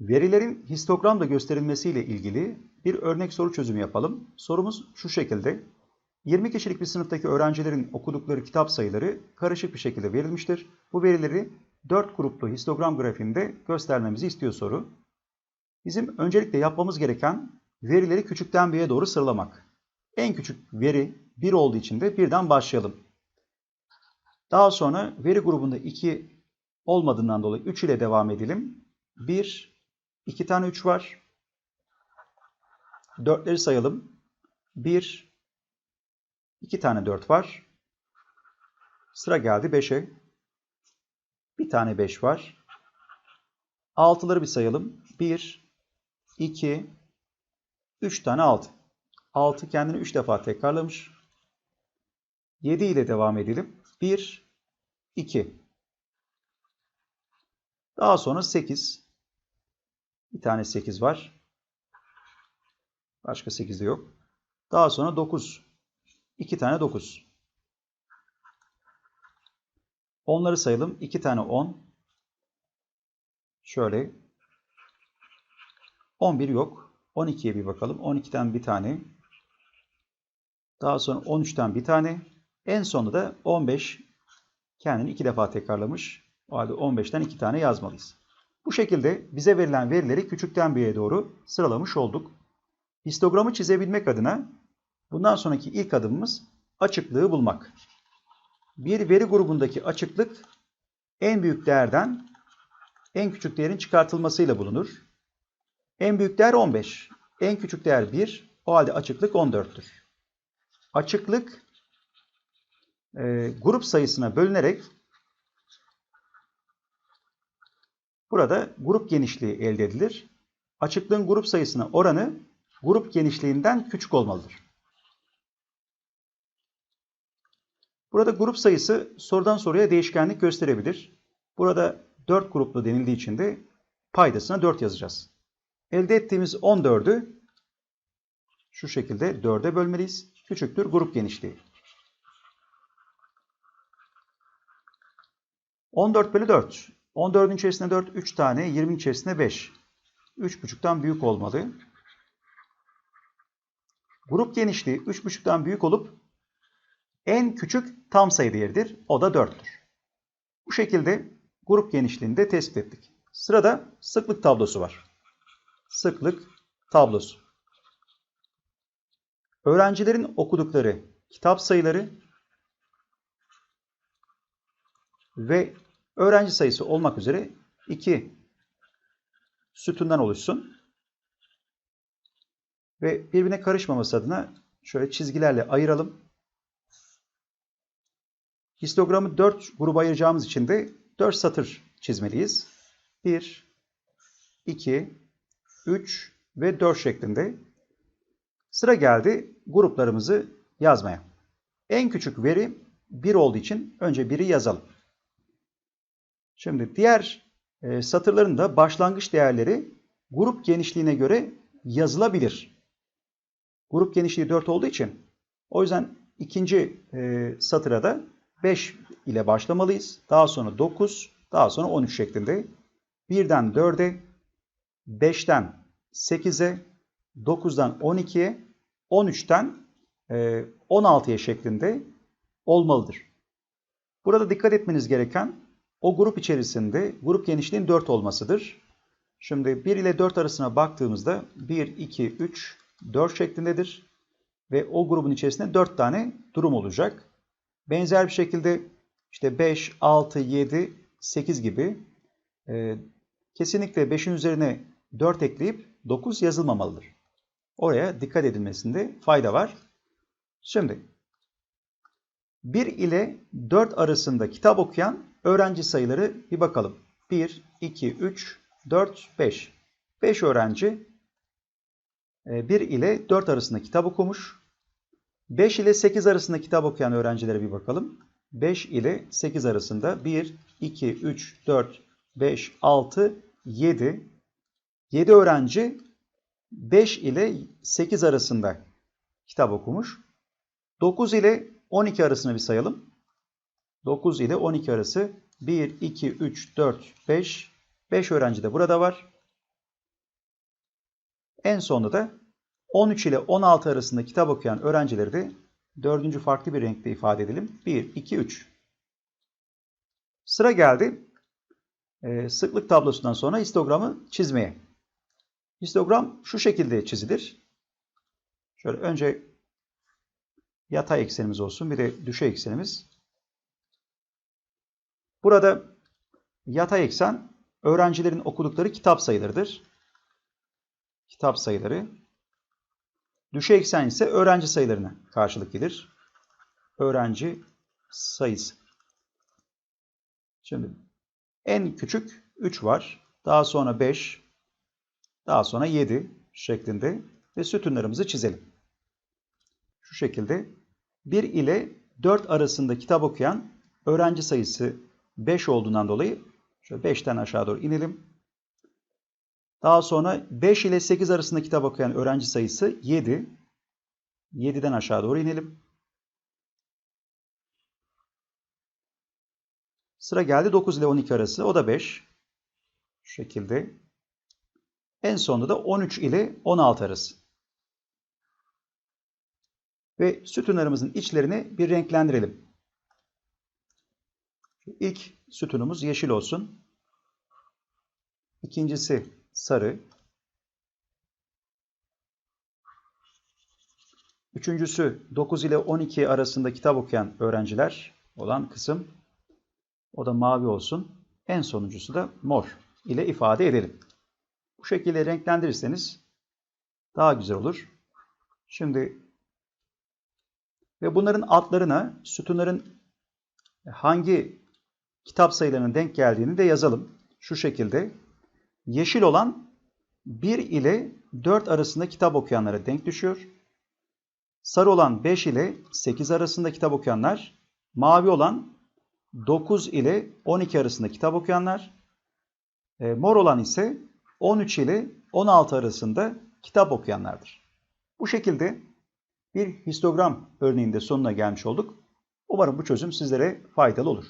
Verilerin histogramla gösterilmesiyle ilgili bir örnek soru çözümü yapalım. Sorumuz şu şekilde. 20 kişilik bir sınıftaki öğrencilerin okudukları kitap sayıları karışık bir şekilde verilmiştir. Bu verileri 4 gruplu histogram grafiğinde göstermemizi istiyor soru. Bizim öncelikle yapmamız gereken verileri küçükten büyüğe doğru sıralamak. En küçük veri 1 olduğu için de birden başlayalım. Daha sonra veri grubunda 2 olmadığından dolayı 3 ile devam edelim. 1, 2 tane 3 var. 4'leri sayalım. 1, 2 tane 4 var. Sıra geldi 5'e. Bir tane 5 var. 6'ları bir sayalım. 1, 2, 3 tane 6. 6 kendini 3 defa tekrarlamış. 7 ile devam edelim. 1, 2. Daha sonra 8. Bir tane 8 var. Başka 8 de yok. Daha sonra 9. 2 tane 9. Onları sayalım. 2 tane 10. Şöyle. 11 yok. 12'ye bir bakalım. 12'den bir tane. Daha sonra 13'ten bir tane. En sonunda da 15 kendini iki defa tekrarlamış. O halde 15'ten iki tane yazmalıyız. Bu şekilde bize verilen verileri küçükten büyüğe doğru sıralamış olduk. Histogramı çizebilmek adına bundan sonraki ilk adımımız açıklığı bulmak. Bir veri grubundaki açıklık en büyük değerden en küçük değerin çıkartılmasıyla bulunur. En büyük değer 15, en küçük değer 1, o halde açıklık 14'tür. Açıklık e, grup sayısına bölünerek burada grup genişliği elde edilir. Açıklığın grup sayısına oranı grup genişliğinden küçük olmalıdır. Burada grup sayısı sorudan soruya değişkenlik gösterebilir. Burada 4 gruplu denildiği için de paydasına 4 yazacağız. Elde ettiğimiz 14'ü şu şekilde 4'e bölmeliyiz. Küçüktür grup genişliği. 14 bölü 4. 14'ün içerisinde 4, 3 tane, 20'nin içerisinde 5. 3,5'tan büyük olmalı. Grup genişliği 3,5'tan büyük olup en küçük tam sayı değeridir. O da 4'tür. Bu şekilde grup genişliğini de tespit ettik. Sırada sıklık tablosu var. Sıklık tablosu. Öğrencilerin okudukları kitap sayıları ve öğrenci sayısı olmak üzere iki sütundan oluşsun. Ve birbirine karışmaması adına şöyle çizgilerle ayıralım. Histogramı 4 gruba ayıracağımız için de 4 satır çizmeliyiz. 1, 2, 3 ve 4 şeklinde. Sıra geldi gruplarımızı yazmaya. En küçük veri 1 olduğu için önce 1'i yazalım. Şimdi diğer e, satırların da başlangıç değerleri grup genişliğine göre yazılabilir. Grup genişliği 4 olduğu için o yüzden ikinci e, satıra da 5 ile başlamalıyız. Daha sonra 9, daha sonra 13 şeklinde. 1'den 4'e, 5'ten 8'e, 9'dan 12'ye, 13'ten 16'ya şeklinde olmalıdır. Burada dikkat etmeniz gereken o grup içerisinde grup genişliğinin 4 olmasıdır. Şimdi 1 ile 4 arasına baktığımızda 1, 2, 3, 4 şeklindedir. Ve o grubun içerisinde 4 tane durum olacak. Benzer bir şekilde işte 5, 6, 7, 8 gibi e, kesinlikle 5'in üzerine 4 ekleyip 9 yazılmamalıdır. Oraya dikkat edilmesinde fayda var. Şimdi 1 ile 4 arasında kitap okuyan öğrenci sayıları bir bakalım. 1, 2, 3, 4, 5. 5 öğrenci 1 ile 4 arasında kitap okumuş. 5 ile 8 arasında kitap okuyan öğrencilere bir bakalım. 5 ile 8 arasında 1, 2, 3, 4, 5, 6, 7. 7 öğrenci 5 ile 8 arasında kitap okumuş. 9 ile 12 arasını bir sayalım. 9 ile 12 arası 1, 2, 3, 4, 5. 5 öğrenci de burada var. En sonunda da 13 ile 16 arasında kitap okuyan öğrencileri de dördüncü farklı bir renkte ifade edelim. 1, 2, 3. Sıra geldi e, sıklık tablosundan sonra histogramı çizmeye. Histogram şu şekilde çizilir. Şöyle önce yatay eksenimiz olsun bir de düşey eksenimiz. Burada yatay eksen öğrencilerin okudukları kitap sayılarıdır. Kitap sayıları. Düşey eksen ise öğrenci sayılarına karşılık gelir. Öğrenci sayısı. Şimdi en küçük 3 var. Daha sonra 5, daha sonra 7 şeklinde ve sütunlarımızı çizelim. Şu şekilde 1 ile 4 arasında kitap okuyan öğrenci sayısı 5 olduğundan dolayı şöyle 5'ten aşağı doğru inelim. Daha sonra 5 ile 8 arasında kitap okuyan öğrenci sayısı 7. 7'den aşağı doğru inelim. Sıra geldi 9 ile 12 arası. O da 5. Şu şekilde. En sonunda da 13 ile 16 arası. Ve sütunlarımızın içlerini bir renklendirelim. İlk sütunumuz yeşil olsun. İkincisi sarı. Üçüncüsü 9 ile 12 arasında kitap okuyan öğrenciler olan kısım. O da mavi olsun. En sonuncusu da mor ile ifade edelim. Bu şekilde renklendirirseniz daha güzel olur. Şimdi ve bunların altlarına sütunların hangi kitap sayılarının denk geldiğini de yazalım. Şu şekilde yeşil olan 1 ile 4 arasında kitap okuyanlara denk düşüyor. Sarı olan 5 ile 8 arasında kitap okuyanlar, mavi olan 9 ile 12 arasında kitap okuyanlar, e, mor olan ise 13 ile 16 arasında kitap okuyanlardır. Bu şekilde bir histogram örneğinde sonuna gelmiş olduk. Umarım bu çözüm sizlere faydalı olur.